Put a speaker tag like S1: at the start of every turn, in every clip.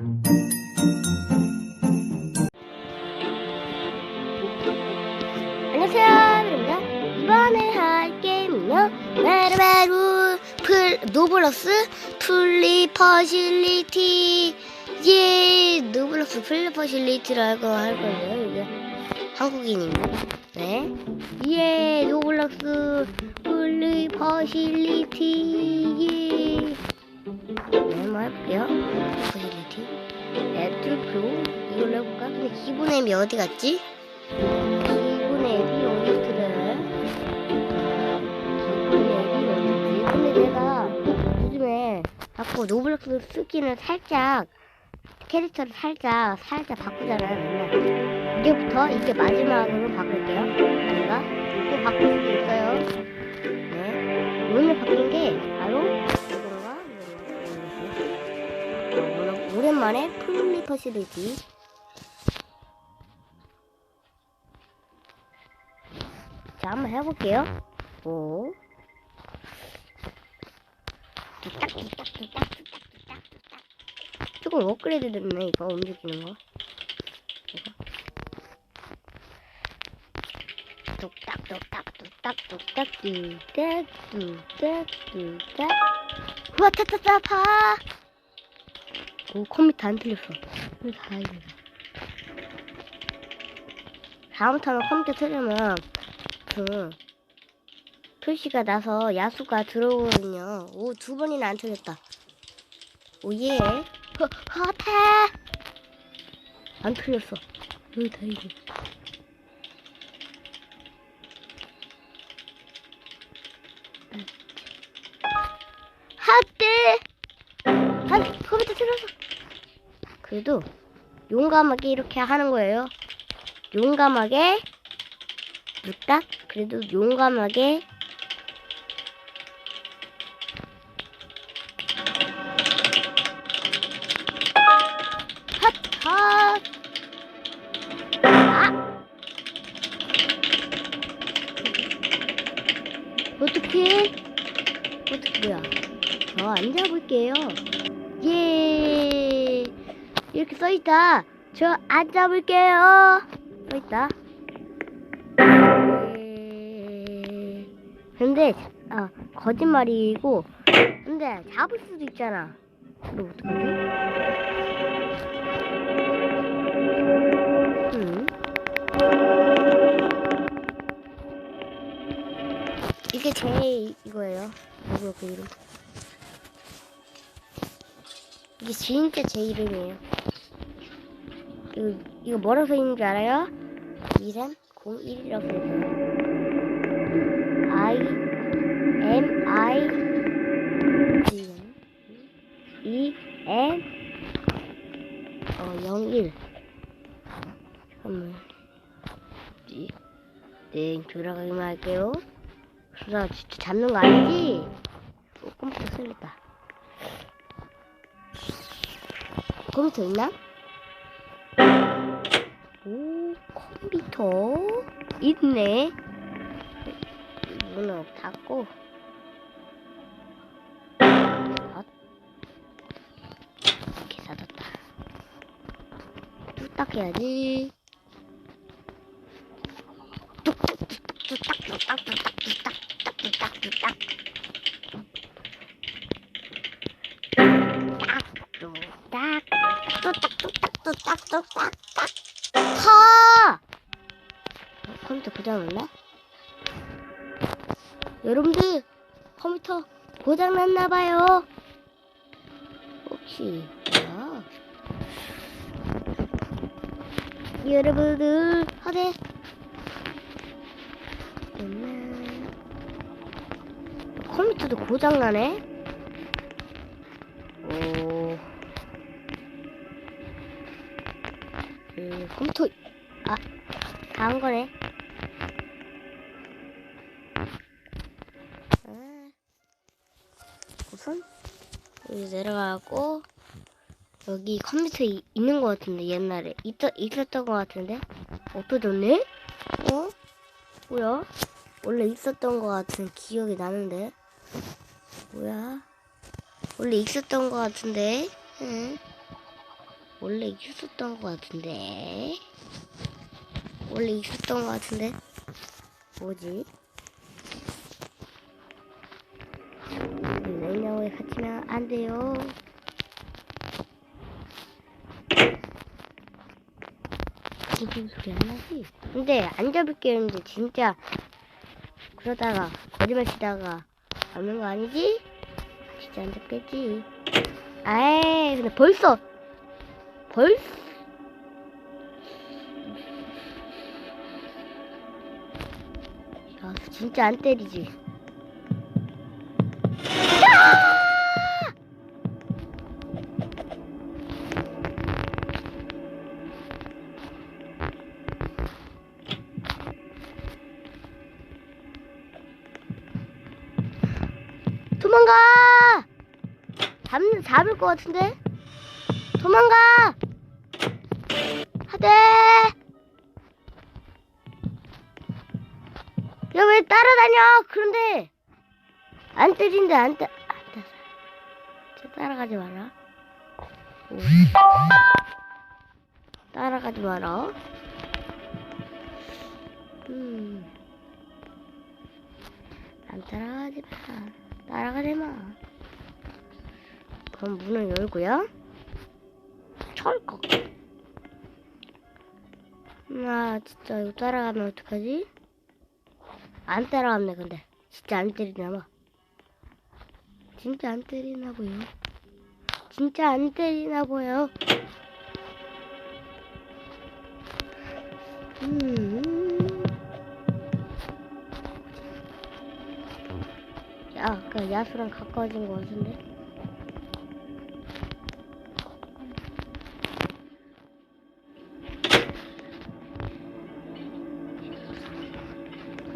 S1: 안녕하세요, 여러분들. 이번에 할 게임은요, 바로바로 풀, 노블러스 플리퍼실리티. 예, 노블러스 플리퍼실리티라고 할 거예요, 이게. 한국인입니다. 네. 예, 노블러스 플리퍼실리티. 예. 네, 한번 해볼게요. 애플표. 이걸로 해볼까? 근데 기본 앱이 어디 갔지? 기본 앱이 어디 있더래? 기본 앱이 어디지? 근데 내가 요즘에 자꾸 노블록스 쓰기는 살짝 캐릭터를 살짝 살짝 바꾸잖아요. 맨날. 이제부터 이게 마지막으로 바꿀게요. 제가 또 바꿀 수도 있어요. 네. 오늘 바뀐 게 바로 오랜만에 플리퍼 시리즈 자, 한번 해볼게요. 오. 뚝딱, 뚝딱, 뚝딱, 뚝딱, 뚝딱, 뚝딱. 조금 업그레이드 됐네, 이거 움직이는 거. 이거. 뚝딱, 뚝딱, 뚝딱, 뚝딱, 뚝딱, 뚝딱, 뚝딱. 우와, 타타타, 파! 오, 컴퓨터 안 틀렸어. 오, 다행이다. 다음부터는 컴퓨터 틀리면 그 표시가 나서 야수가 들어오거든요. 오, 두 번이나 안 틀렸다. 오 예. 허, 허태! 안 틀렸어. 오, 다행이다. 그래도 용감하게 이렇게 하는 거예요. 용감하게 뚝딱 그래도 용감하게 저 앉아볼게요 써있다 예. 근데 아 거짓말이고 근데 잡을 수도 있잖아. 그럼 어떡하지? 음. 이게 제 이거예요. 이거 그 이름. 이게 진짜 제 이름이에요. 이거 이거 뭐라고 써 있는 줄 알아요? 2301이라고 써 있어요. I M I E N 어 01. 잠깐만. 이- 네, 돌아가기만 할게요. 수사 진짜 잡는 거 아니지? 어, 컴퓨터 쓸렸다. 컴퓨터 있나? 컴퓨터 있네. 문을 닫고 덧. 이렇게 닫았다 뚝딱 해야지 뚝뚝뚝뚝 뚝딱 뚝딱 뚝딱 뚝딱 뚝딱 뚝딱 뚝 고장났나? 여러분들 컴퓨터 고장 났나 봐요. 혹시 뭐야? 여러분들 하대 음, 컴퓨터도 고장 나네. 오. 그 컴퓨터 아, 다한 거네. 여기 내려가고 여기 컴퓨터 이- 있는 것 같은데 옛날에 있, 있었던 것 같은데 없어졌네? 어? 뭐야? 원래 있었던 것 같은 기억이 나는데 뭐야? 원래 있었던 것 같은데 응? 원래 있었던 것 같은데. 원래 있었던 것 같은데. 뭐지? 냉장고에 갇히면 안 돼요. 무슨 소리 안 나지? 근데 안 잡을게 했는데 진짜 그러다가 거짓말 치다가 잡는 거 아니지? 진짜 안 잡겠지. 아이 근데 벌써 벌써 야 진짜 안 때리지. 도망가! 잡, 잡을 것 같은데? 도망가! 하대! 야, 왜 따라다녀? 그런데, 안 때린대, 안 따, 안 따, 저 따라가지 마라. 오. 따라가지 마라. 음. 안 따라가지 마. 따라가지 마. 그럼 문을 열고요. 철컥. 나 진짜 이거 따라가면 어떡하지? 안 따라갔네 근데 진짜 안 때리나 봐. 진짜 안 때리나 보여. 진짜 안 때리나 보여. 음. 야, 아까 야수랑 가까워진 것 같은데?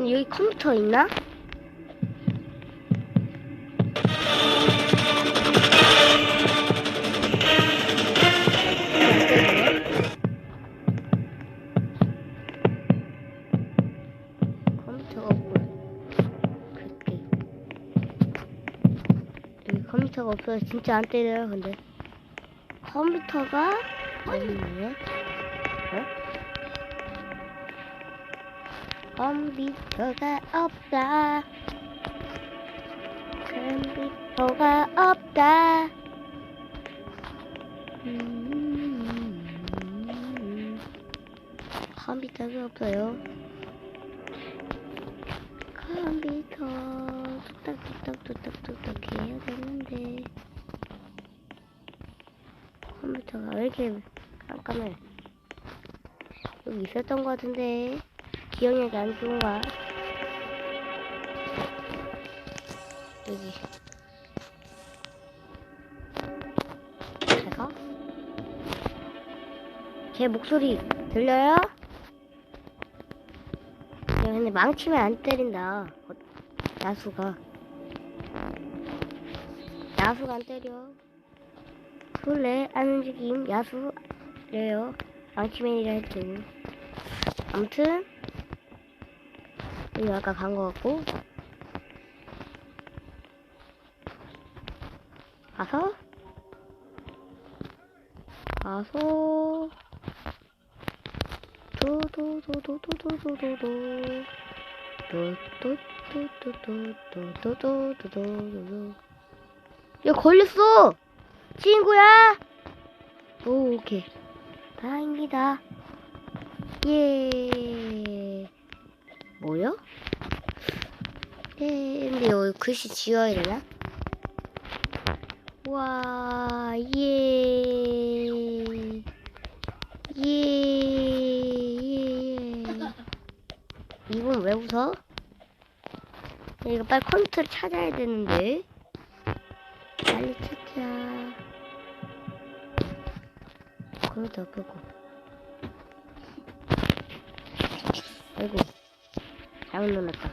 S1: 여기 컴퓨터 있나? 컴퓨터가 없어서 진짜 안 때려요 근데. 컴퓨터가 없네. 어? 컴퓨터가 없다. 컴퓨터가 없다. 음, 컴퓨터가 없어요 뚝딱뚝딱뚝딱뚝딱 해야 되는데 컴퓨터가 왜 이렇게 깜깜해 여기 있었던 것 같은데 기억력이 안 좋은가 여기 제가 제 목소리 들려요? 야, 근데 망치면 안 때린다. 어, 야수가. 야수가 안 때려. 술래 안 움직임 야수래요. 망치맨이라 해도. 아무튼 여기 아까 간 거 같고 가서 가서 도도도도도도도도도 도도도도도도도도도도 야 걸렸어 친구야 오 오케이 다행이다 예 뭐요? 예 근데 여기 글씨 지워야 되나? 와 예. 예. 예. 이분 왜 웃어? 이거 빨리 컴퓨터를 찾아야 되는데. 빨리 찾자. 컴퓨터 끄고. 아이고. 잘못 눌렀다.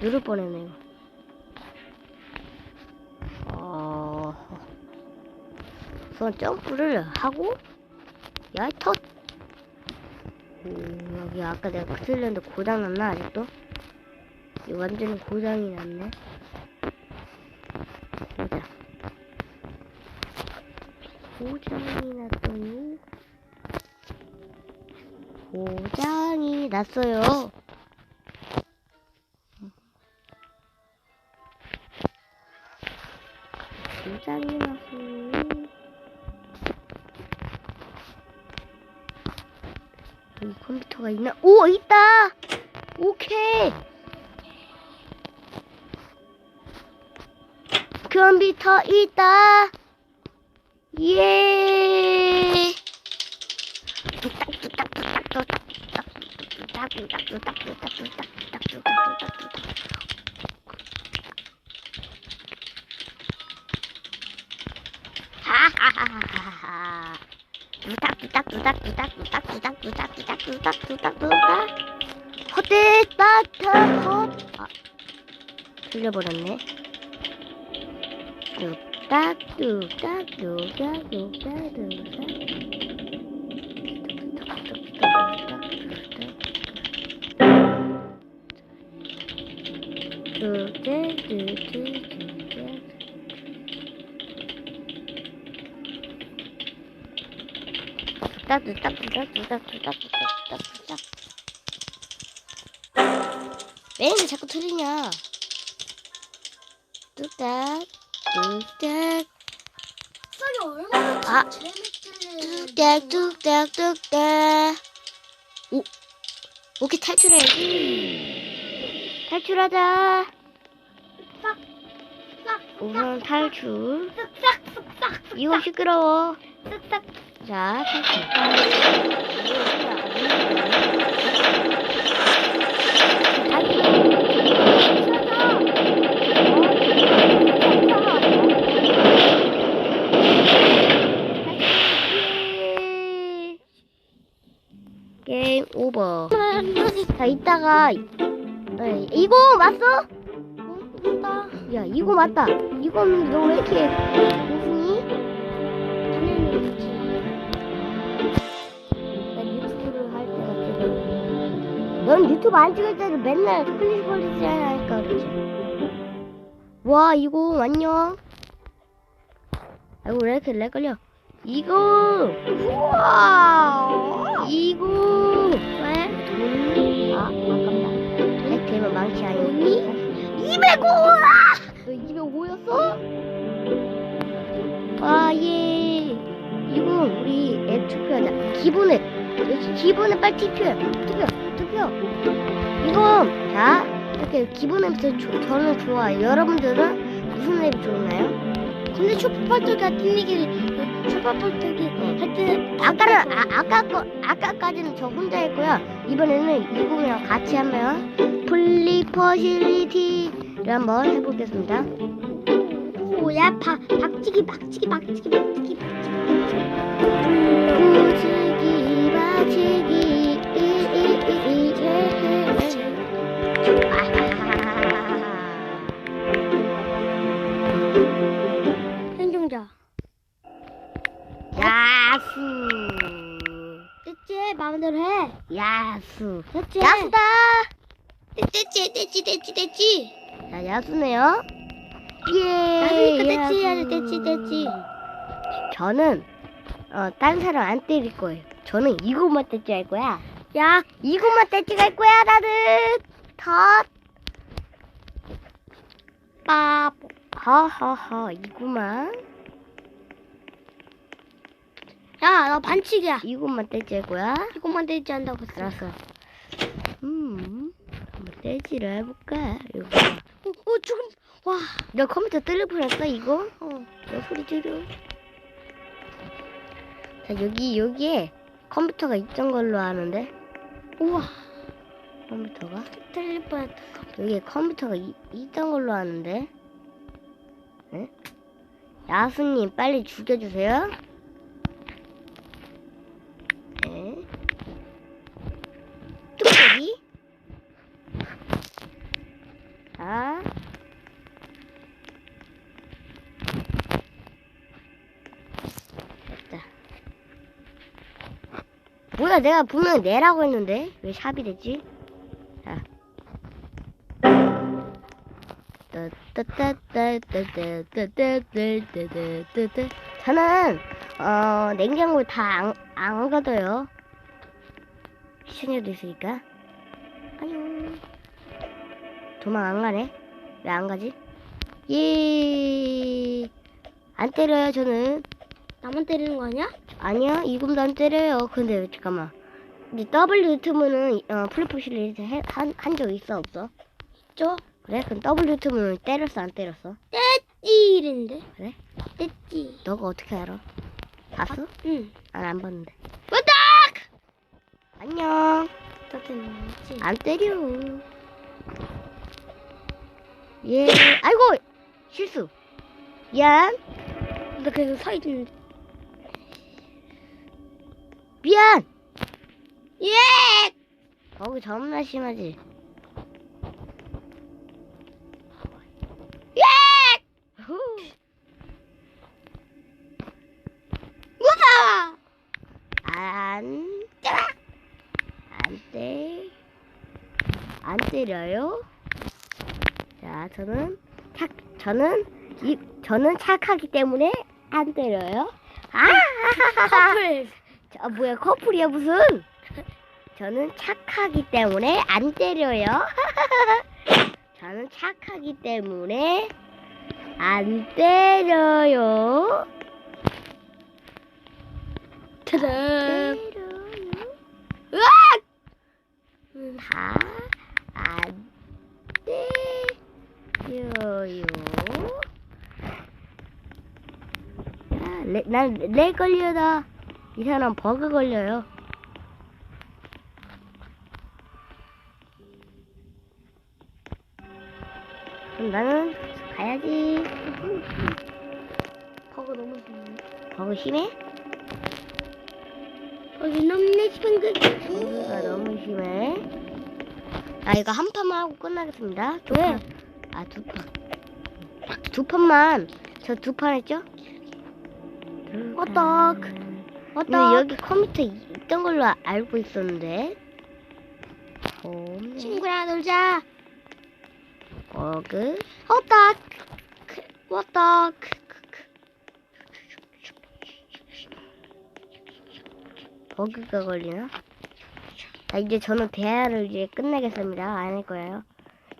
S1: 누를 뻔했네요. 어. 우선 점프를 하고 야, 텄! 오, 여기 아까 내가 거슬렸는데 고장 났나, 아직도? 이거 완전 고장이 났네. 났어요. 고장이 났어요. 여기 컴퓨터가 있나? 오, 있다! 오케이! 컴퓨터 있다! 예! 하하하하하 뚝딱 뚝딱 뚝딱 뚝딱 뚝딱 뚝딱 뚝딱 뚝딱 뚝딱 뚝딱 헛대 따타 헛 아, 틀려버렸네 뚝딱 뚝딱 뚝딱 뚝딱 뚝딱 뚝딱뚝딱뚝딱뚝딱뚝딱뚝딱뚝딱 왜 이렇게 자꾸 틀리냐? 뚝딱 뚝딱.
S2: 쌀이 얼마나
S1: 아.
S2: 재밌길래
S1: 뚝딱 뚝딱 뚝딱. 오 오케이 탈출해야지 탈출하자.
S2: 싹, 싹,
S1: 우선 탈출. 이거 시끄러워. 자 게임 오버. 자, 이따가 에, 이거 맞어?
S2: 뭔가
S1: 야, 이거 맞다. 이거는 너왜 이렇게 무슨이?
S2: 당연히 그렇지
S1: 난 유튜브를 할 때가 되게. 넌 유튜브 안 찍을 때는 맨날 클릭 걸리지 않으니까 그렇지. 와, 이거 안녕. 아이고 왜 이렇게 렉 걸려? 이거 우와 이거 왜? 돈? 아 아깝다. 렉 되면 망치 아니니? 205! 너 205였어? 아 예. 이거 우리 앱 투표하자. 기본에 여기 기본에 빨리 투표 투표 투표. 이거 자 이렇게 앱도 조- 저는 좋아요. 여러분들은 무슨 앱이 좋나요?
S2: 근데 슈퍼펄터가 같은 얘기를 슈퍼펄터기 할때
S1: 아까는 아, 아까 거 아까까지는 저 혼자 했고요. 이번에는 이분이랑 같이 하면 플리퍼실리티 를 한번 해보겠습니다.
S2: 오야 박 박치기 박치기 박치기 박치기
S1: 부지기 바치기 이이이이
S2: 행정자
S1: 야수
S2: 됐지 마음대로 해
S1: 야수
S2: 됐지
S1: 야수다.
S2: 됐지 됐지 됐지 됐지
S1: 자 야수네요. 예.
S2: 나서니까 됐지
S1: 야수.
S2: 됐지 됐지
S1: 저는 어, 딴 사람 안 때릴 거예요. 저는 이것만 떼지 할 거야.
S2: 야
S1: 이것만 떼지 갈 거야, 나는. 덧.
S2: 바보
S1: 하하하, 이거만.
S2: 야 나 반칙이야
S1: 이것만 떼지 할 거야.
S2: 이것만 되지 않다고 했어
S1: 알았어. 음, 한번 떼지를 해볼까? 이거.
S2: 와
S1: 너 컴퓨터 뜰 뻔했어, 이거?
S2: 어.
S1: 너 소리 줄여. 자, 여기, 여기에 컴퓨터가 있던 걸로 아는데.
S2: 우와
S1: 컴퓨터가?
S2: 틀릴 뻔했다
S1: 여기에 컴퓨터가 이, 있던 걸로 아는데. 네? 야수님 빨리 죽여주세요. 뭐야 내가 분명히 내라고 했는데 왜 샵이 됐지? 자. 저는 어 냉장고 다안 안 가둬요. 시청자도 있으니까. 안녕. 도망 안 가네. 왜 안 가지? 예. 안 때려요 저는.
S2: 나만 때리는 거 아니야?
S1: 아니야 이금도 안 때려요. 근데 잠깐만. 근데 W 유튜브는 어, 플랫폼 시리즈 한한적 있어 없어?
S2: 저
S1: 그래? 그럼 W 유튜브는 때렸어 안 때렸어?
S2: 떼찌 이랬는데.
S1: 그래?
S2: 떼찌.
S1: 너가 어떻게 알아? 봤어?
S2: 응.
S1: 난안 봤는데.
S2: 왔다!
S1: 안녕.
S2: 거지.
S1: 안 때려. 예. 아이고 실수. 미안.
S2: 나 계속 서 있는데.
S1: 미안.
S2: 예!
S1: 거기 겁나 심하지.
S2: 예!
S1: 후.
S2: 무서워!
S1: 안 때려. 안 때. 안 때려요. 자, 저는 착 저는 이 저는 착하기 때문에 안 때려요. 아!
S2: 커플.
S1: 저 뭐야 커플이야 무슨? 저는 착하기 때문에 안 때려요. 저는 착하기 때문에 안 때려요.
S2: 짜잔.
S1: 때려요.
S2: 으악!
S1: 다안 때려요. 아, 레, 난레 걸려다. 이 사람 버그 걸려요. 그럼 나는 가야지.
S2: 버거 너무 심해.
S1: 버그 심해?
S2: 거기 넘네 싶은 그.
S1: 버그가 너무 심해. 아 이거 한 판만 하고 끝나겠습니다. 두
S2: 왜?
S1: 판. 아두 판. 두 판만. 저 두 판 했죠? 두
S2: 어떡.
S1: 판. 근데. 여기 컴퓨터 이- 있던 걸로 아- 알고 있었는데. 없네.
S2: 친구야 놀자.
S1: 버그.
S2: 왔다. 크, 왔다.
S1: 버그가 걸리나? 자, 이제 저는 대화를 이제 끝내겠습니다. 안 할 거예요.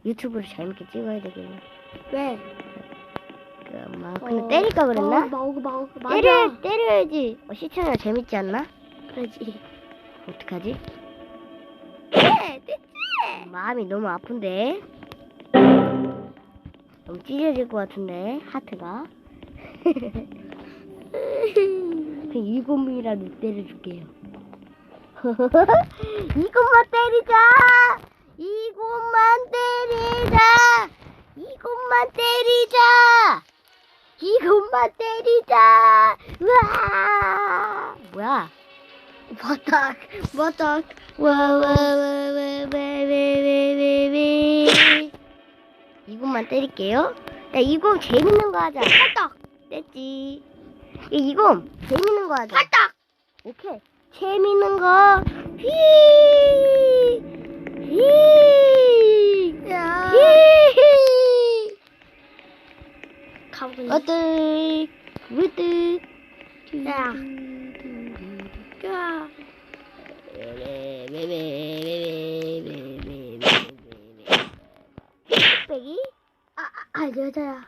S1: 유튜브를 재밌게 찍어야 되겠네.
S2: 왜?
S1: 그, 엄마. 근데 때릴까 그랬나?
S2: 마우그 마우그 맞아.
S1: 때려, 때려야지. 어, 시청자 재밌지 않나?
S2: 그러지.
S1: 어떡하지?
S2: 네, 됐지.
S1: 마음이 너무 아픈데. 너무 찢어질 것 같은데, 하트가. 그 일곱 명이라도 때려줄게요. 이것만 때리자! 이것만 때리자! 이것만 때리자! 이것만 때리자! 우와! 뭐야?
S2: 맞다. 맞다.
S1: 와와와와와와와와와 이것만 때릴게요. 야 이거 재밌는 거 하자.
S2: 팔딱.
S1: 됐지. 야, 이거 재밌는 거 하자.
S2: 팔딱.
S1: 오케이. 재밌는 거. 휘. 휘. 어떨. 으뜨.
S2: 야. 야.
S1: 빼기?
S2: 아, 아, 아, 여자야.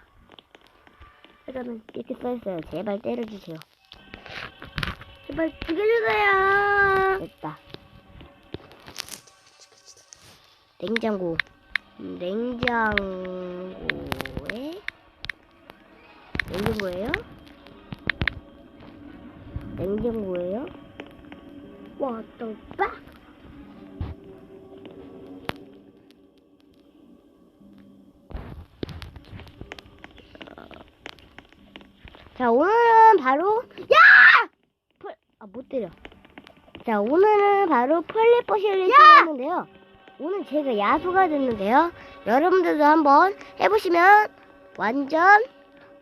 S1: 그러면 이렇게 써있어요. 제발 때려주세요.
S2: 제발 죽여주세요.
S1: 됐다. 냉장고. 음, 냉장고에 냉장고예요? 냉장고예요?
S2: 왔다. 빠.
S1: 자 오늘은 바로 야! 펄, 아못 때려. 자 오늘은 바로 펄리퍼실을 했는데요. 오늘 제가 야수가 됐는데요. 여러분들도 한번 해보시면 완전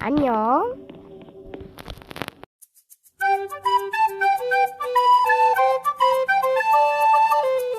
S1: 안녕.